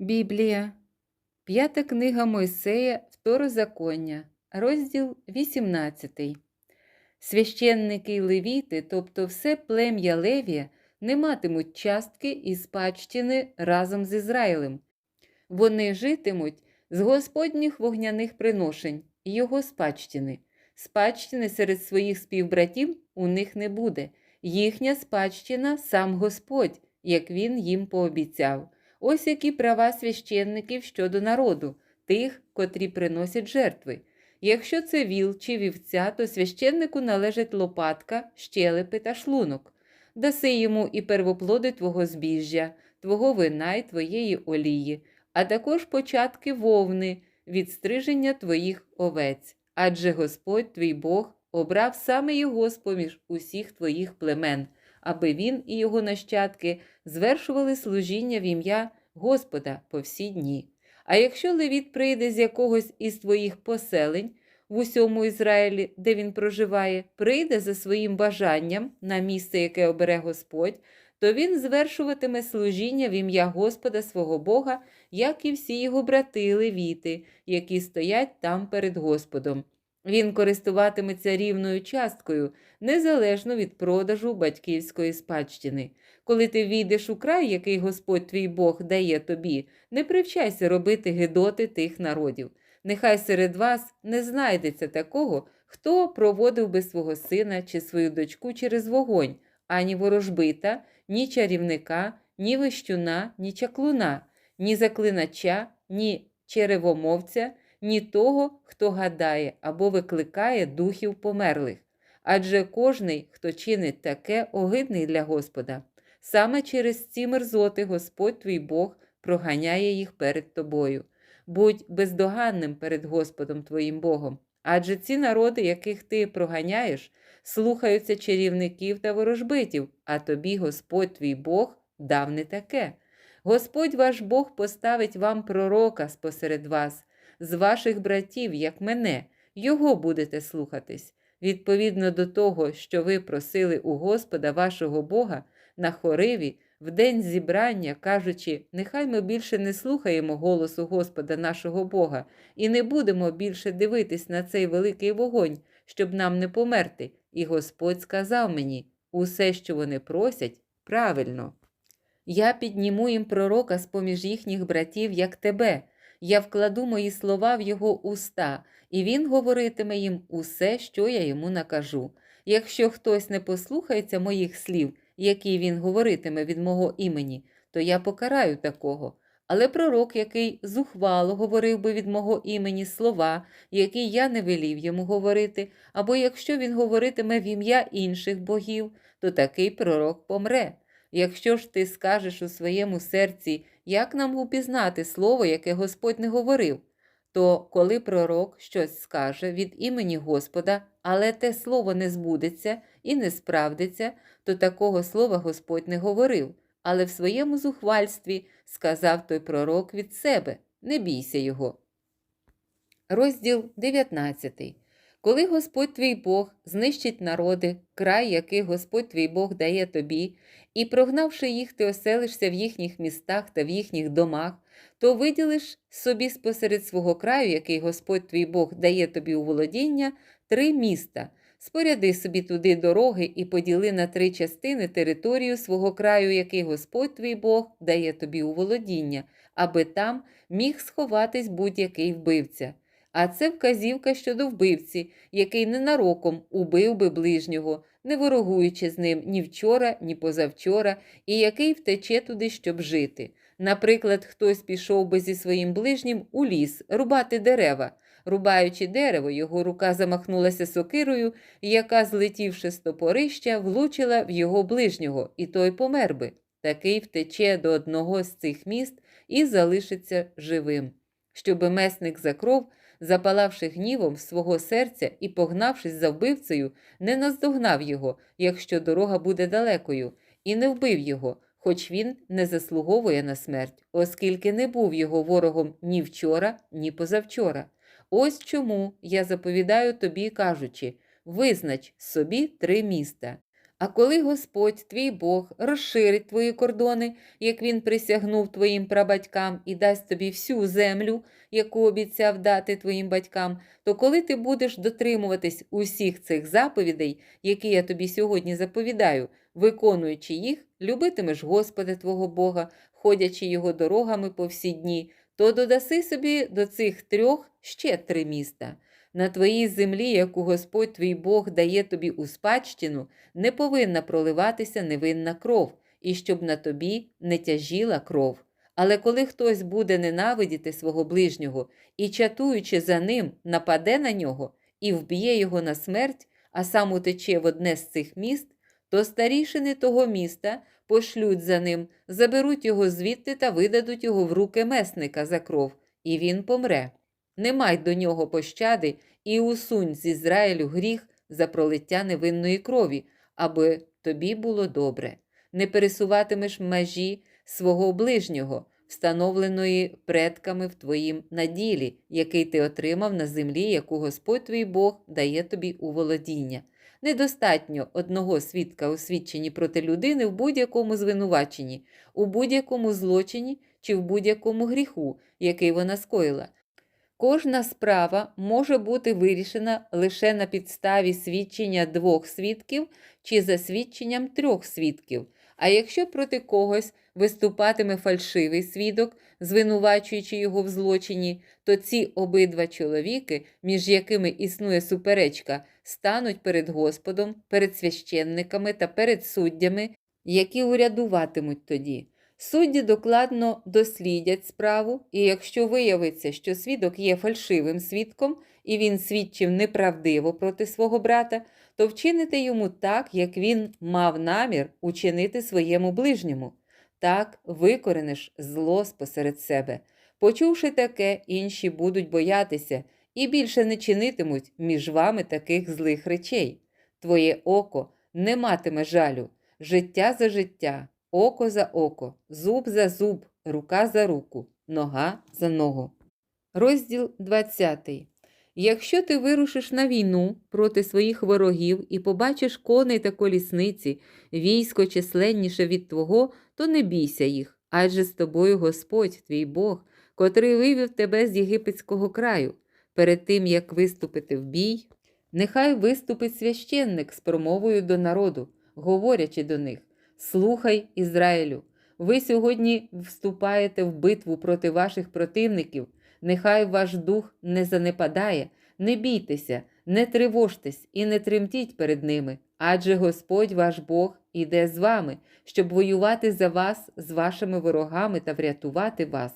Біблія, п'ята книга Мойсея, Второзаконня, розділ 18. Священники й левіти, тобто все плем'я Левія, не матимуть частки і спадщини разом з Ізраїлем. Вони житимуть з Господніх вогняних приношень, його спадщини. Спадщини серед своїх співбратів у них не буде. Їхня спадщина сам Господь, як він їм пообіцяв. Ось які права священників щодо народу, тих, котрі приносять жертви. Якщо це віл чи вівця, то священнику належать лопатка, щелепи та шлунок. Даси йому і первоплоди твого збіжжя, твого вина й твоєї олії, а також початки вовни від стриження твоїх овець. Адже Господь твій Бог обрав саме його з-поміж усіх твоїх племен, аби він і його нащадки звершували служіння в ім'я Господа по всі дні. А якщо Левіт прийде з якогось із твоїх поселень в усьому Ізраїлі, де він проживає, прийде за своїм бажанням на місце, яке обере Господь, то він звершуватиме служіння в ім'я Господа свого Бога, як і всі його брати левіти, які стоять там перед Господом. Він користуватиметься рівною часткою, незалежно від продажу батьківської спадщини. Коли ти війдеш у край, який Господь твій Бог дає тобі, не привчайся робити гидоти тих народів. Нехай серед вас не знайдеться такого, хто проводив би свого сина чи свою дочку через вогонь, ані ворожбита, ні чарівника, ні вищуна, ні чаклуна, ні заклинача, ні черевомовця, ні того, хто гадає або викликає духів померлих. Адже кожний, хто чинить таке, огидний для Господа. Саме через ці мерзоти Господь твій Бог проганяє їх перед тобою. Будь бездоганним перед Господом твоїм Богом, адже ці народи, яких ти проганяєш, слухаються чарівників та ворожбитів, а тобі Господь твій Бог дав не таке. Господь ваш Бог поставить вам пророка спосеред вас, з ваших братів, як мене, його будете слухатись. Відповідно до того, що ви просили у Господа вашого Бога на хориві, в день зібрання, кажучи, нехай ми більше не слухаємо голосу Господа нашого Бога і не будемо більше дивитись на цей великий вогонь, щоб нам не померти. І Господь сказав мені: усе, що вони просять, правильно. Я підніму їм пророка з поміж їхніх братів, як тебе. Я вкладу мої слова в його уста, і він говоритиме їм усе, що я йому накажу. Якщо хтось не послухається моїх слів, які він говоритиме від мого імені, то я покараю такого. Але пророк, який зухвало говорив би від мого імені слова, які я не велів йому говорити, або якщо він говоритиме в ім'я інших богів, то такий пророк помре. Якщо ж ти скажеш у своєму серці, як нам упізнати слово, яке Господь не говорив, то коли пророк щось скаже від імені Господа, але те слово не збудеться і не справдиться, то такого слова Господь не говорив, але в своєму зухвальстві сказав той пророк від себе не бійся його. Розділ 19. Коли Господь твій Бог знищить народи, край, який Господь твій Бог дає тобі, і, прогнавши їх, ти оселишся в їхніх містах та в їхніх домах, то виділиш собі спосеред свого краю, який Господь твій Бог дає тобі у володіння, три міста. Споряди собі туди дороги і поділи на три частини територію свого краю, який Господь твій Бог дає тобі у володіння, аби там міг сховатись будь-який вбивця. А це вказівка щодо вбивці, який ненароком убив би ближнього, не ворогуючи з ним ні вчора, ні позавчора, і який втече туди, щоб жити. Наприклад, хтось пішов би зі своїм ближнім у ліс рубати дерева. Рубаючи дерево, його рука замахнулася сокирою, яка, злетівши з топорища, влучила в його ближнього, і той помер би. Такий втече до одного з цих міст і залишиться живим. Щоби месник за кров запалавши гнівом свого серця і погнавшись за вбивцею, не наздогнав його, якщо дорога буде далекою, і не вбив його, хоч він не заслуговує на смерть, оскільки не був його ворогом ні вчора, ні позавчора. Ось чому я заповідаю тобі, кажучи: визнач собі три міста. А коли Господь, твій Бог, розширить твої кордони, як він присягнув твоїм прабатькам і дасть тобі всю землю, яку обіцяв дати твоїм батькам, то коли ти будеш дотримуватись усіх цих заповідей, які я тобі сьогодні заповідаю, виконуючи їх, любитимеш Господа твого Бога, ходячи його дорогами по всі дні, то додаси собі до цих трьох ще три міста. На твоїй землі, яку Господь твій Бог дає тобі у спадщину, не повинна проливатися невинна кров, і щоб на тобі не тяжіла кров. Але коли хтось буде ненавидіти свого ближнього і, чатуючи за ним, нападе на нього і вб'є його на смерть, а сам утече в одне з цих міст, то старішини того міста пошлють за ним, заберуть його звідти та видадуть його в руки месника за кров, і він помре. Не май до нього пощади і усунь з Ізраїлю гріх за пролиття невинної крові, аби тобі було добре. Не пересуватимеш межі свого ближнього, встановленої предками в твоїм наділі, який ти отримав на землі, яку Господь твій Бог дає тобі у володіння. Недостатньо одного свідка у свідченні проти людини в будь-якому звинуваченні, у будь-якому злочині чи в будь-якому гріху, який вона скоїла. Кожна справа може бути вирішена лише на підставі свідчення двох свідків чи за свідченням трьох свідків. А якщо проти когось виступатиме фальшивий свідок, звинувачуючи його в злочині, то ці обидва чоловіки, між якими існує суперечка, стануть перед Господом, перед священниками та перед суддями, які урядуватимуть тоді. Судді докладно дослідять справу, і якщо виявиться, що свідок є фальшивим свідком, і він свідчив неправдиво проти свого брата, то вчините йому так, як він мав намір учинити своєму ближньому. Так викорениш зло спосеред себе. Почувши таке, інші будуть боятися і більше не чинитимуть між вами таких злих речей. Твоє око не матиме жалю, життя за життя, око за око, зуб за зуб, рука за руку, нога за ногу. Розділ 20. Якщо ти вирушиш на війну проти своїх ворогів і побачиш коней та колісниці, військо численніше від твого, то не бійся їх, адже з тобою Господь, твій Бог, котрий вивів тебе з єгипетського краю. Перед тим, як виступити в бій, нехай виступить священник з промовою до народу, говорячи до них: Слухай, Ізраїлю, ви сьогодні вступаєте в битву проти ваших противників. Нехай ваш дух не занепадає, не бійтеся, не тривожтесь і не тремтіть перед ними, адже Господь ваш Бог іде з вами, щоб воювати за вас з вашими ворогами та врятувати вас.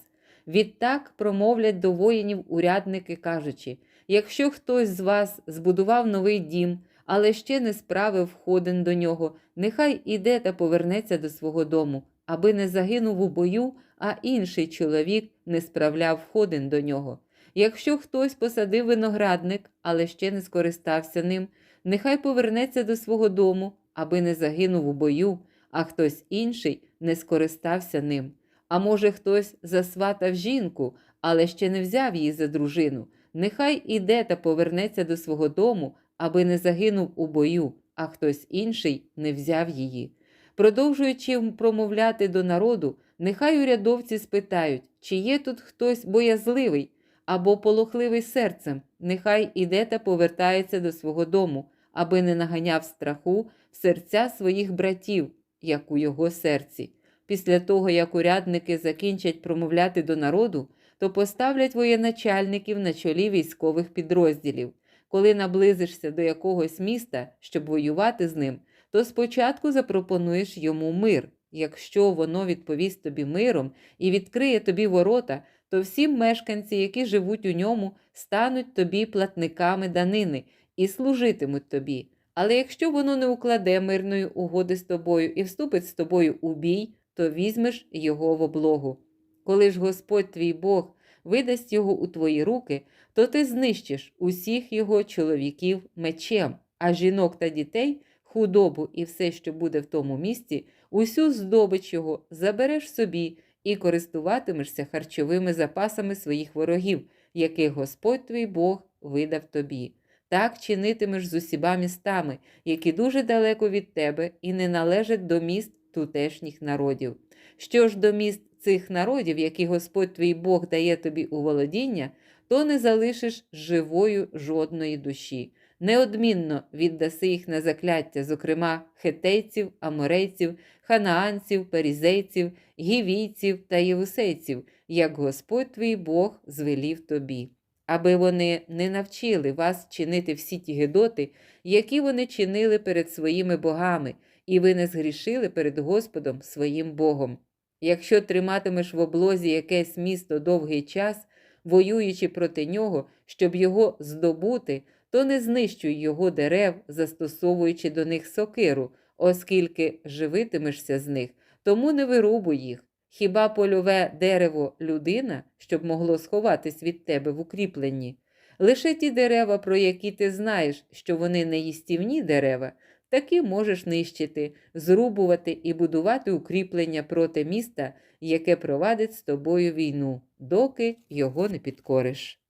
Відтак промовлять до воїнів урядники, кажучи: якщо хтось з вас збудував новий дім, але ще не справив входин до нього, нехай іде та повернеться до свого дому, аби не загинув у бою, а інший чоловік не справляв входин до нього. Якщо хтось посадив виноградник, але ще не скористався ним, нехай повернеться до свого дому, аби не загинув у бою, а хтось інший не скористався ним. А може, хтось засватав жінку, але ще не взяв її за дружину. Нехай іде та повернеться до свого дому, аби не загинув у бою, а хтось інший не взяв її. Продовжуючи промовляти до народу, нехай урядовці спитають, чи є тут хтось боязливий або полохливий серцем, нехай іде та повертається до свого дому, аби не наганяв страху в серця своїх братів, як у його серці. Після того, як урядники закінчать промовляти до народу, то поставлять воєначальників на чолі військових підрозділів. Коли наблизишся до якогось міста, щоб воювати з ним, то спочатку запропонуєш йому мир. Якщо воно відповість тобі миром і відкриє тобі ворота, то всі мешканці, які живуть у ньому, стануть тобі платниками данини і служитимуть тобі. Але якщо воно не укладе мирної угоди з тобою і вступить з тобою у бій, то візьмеш його в облогу. Коли ж Господь твій Бог видасть його у твої руки, то ти знищиш усіх його чоловіків мечем, а жінок та дітей, худобу і все, що буде в тому місці, усю здобич його забереш собі і користуватимешся харчовими запасами своїх ворогів, яких Господь твій Бог видав тобі. Так чинитимеш з усіма містами, які дуже далеко від тебе і не належать до міст тутешніх народів. Що ж до міст цих народів, які Господь твій Бог дає тобі у володіння, то не залишиш живою жодної душі. Неодмінно віддаси їх на закляття, зокрема хетейців, аморейців, ханаанців, перізейців, гівійців та євусейців, як Господь твій Бог звелів тобі, аби вони не навчили вас чинити всі ті гидоти, які вони чинили перед своїми богами, і ви не згрішили перед Господом своїм Богом. Якщо триматимеш в облозі якесь місто довгий час, воюючи проти нього, щоб його здобути, то не знищуй його дерев, застосовуючи до них сокиру, оскільки живитимешся з них, тому не вирубуй їх. Хіба польове дерево людина, щоб могло сховатись від тебе в укріпленні? Лише ті дерева, про які ти знаєш, що вони не їстівні дерева, таки можеш нищити, зрубувати і будувати укріплення проти міста, яке провадить з тобою війну, доки його не підкориш.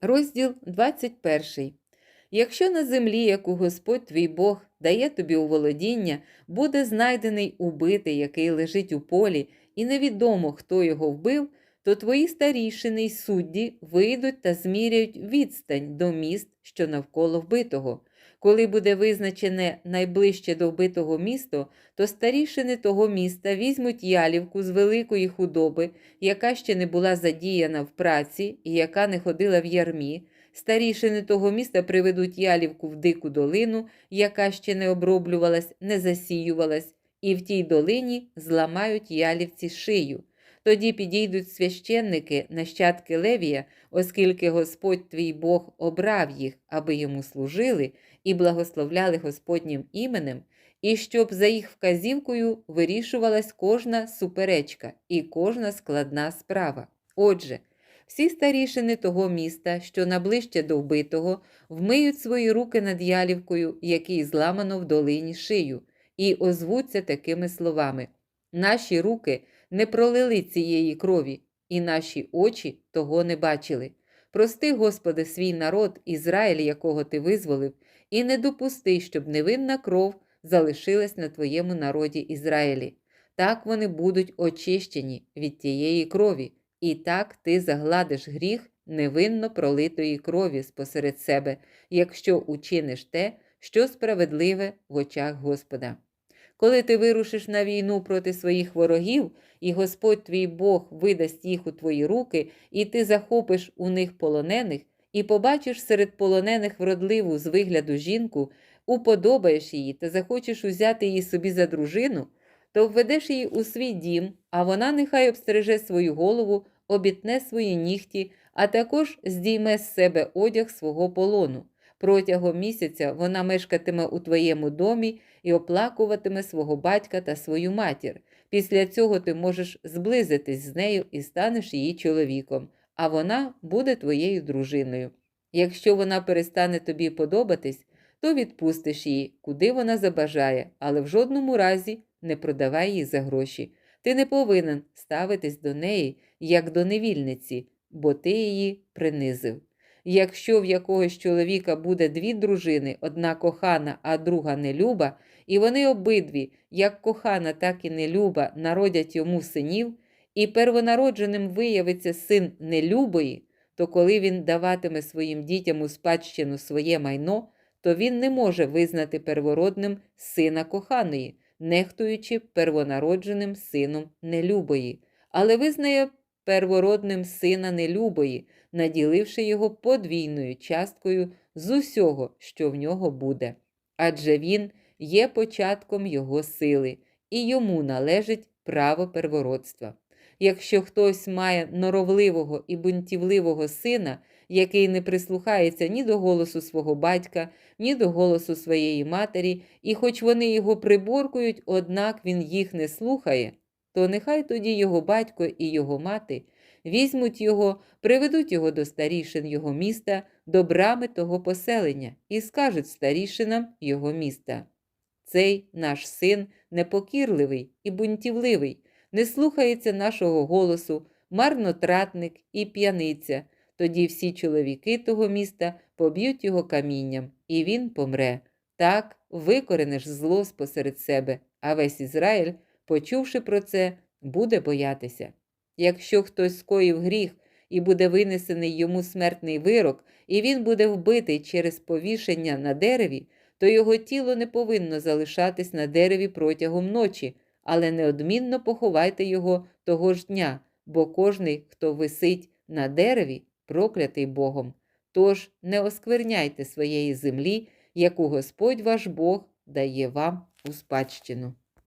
Розділ 21. Якщо на землі, яку Господь твій Бог дає тобі у володіння, буде знайдений убитий, який лежить у полі, і невідомо, хто його вбив, то твої старішини й судді вийдуть та зміряють відстань до міст, що навколо вбитого. Коли буде визначене найближче до вбитого місто, то старішини того міста візьмуть ялівку з великої худоби, яка ще не була задіяна в праці і яка не ходила в ярмі. Старішини того міста приведуть ялівку в дику долину, яка ще не оброблювалась, не засіювалась, і в тій долині зламають ялівці шию. Тоді підійдуть священники, нащадки Левія, оскільки Господь твій Бог обрав їх, аби йому служили і благословляли Господнім іменем, і щоб за їх вказівкою вирішувалась кожна суперечка і кожна складна справа. Отже, всі старішини того міста, що наближче до вбитого, вмиють свої руки над ялівкою, який зламано в долині шию, і озвуться такими словами: Наші руки не пролили цієї крові, і наші очі того не бачили. Прости, Господи, свій народ, Ізраїль, якого ти визволив, і не допусти, щоб невинна кров залишилась на твоєму народі Ізраїлі. Так вони будуть очищені від тієї крові, і так ти загладиш гріх невинно пролитої крові спосеред себе, якщо учиниш те, що справедливе в очах Господа. Коли ти вирушиш на війну проти своїх ворогів, і Господь твій Бог видасть їх у твої руки, і ти захопиш у них полонених, і побачиш серед полонених вродливу з вигляду жінку, уподобаєш її та захочеш узяти її собі за дружину, то введеш її у свій дім, а вона нехай обстереже свою голову, обітне свої нігті, а також здійме з себе одяг свого полону. Протягом місяця вона мешкатиме у твоєму домі і оплакуватиме свого батька та свою матір. Після цього ти можеш зблизитись з нею і станеш її чоловіком, а вона буде твоєю дружиною. Якщо вона перестане тобі подобатись, то відпустиш її, куди вона забажає, але в жодному разі не продавай її за гроші. Ти не повинен ставитись до неї, як до невільниці, бо ти її принизив. Якщо в якогось чоловіка буде дві дружини, одна кохана, а друга нелюба, і вони обидві, як кохана, так і нелюба, народять йому синів, і первонародженим виявиться син нелюбої, то коли він даватиме своїм дітям у спадщину своє майно, то він не може визнати первородним сина коханої, нехтуючи первонародженим сином нелюбої, але визнає первородним сина нелюбої, наділивши його подвійною часткою з усього, що в нього буде. Адже він є початком його сили, і йому належить право первородства. Якщо хтось має норовливого і бунтівливого сина, який не прислухається ні до голосу свого батька, ні до голосу своєї матері, і хоч вони його приборкують, однак він їх не слухає, то нехай тоді його батько і його мати візьмуть його, приведуть його до старішин його міста, до брами того поселення, і скажуть старішинам його міста. Цей наш син непокірливий і бунтівливий, не слухається нашого голосу, марнотратник і п'яниця, Тоді всі чоловіки того міста поб'ють його камінням, і він помре. Так викорениш зло спосеред себе, а весь Ізраїль, почувши про це, буде боятися. Якщо хтось скоїв гріх і буде винесений йому смертний вирок, і він буде вбитий через повішення на дереві, то його тіло не повинно залишатись на дереві протягом ночі, але неодмінно поховайте його того ж дня, бо кожний, хто висить на дереві, проклятий Богом. Тож не оскверняйте своєї землі, яку Господь ваш Бог дає вам у спадщину.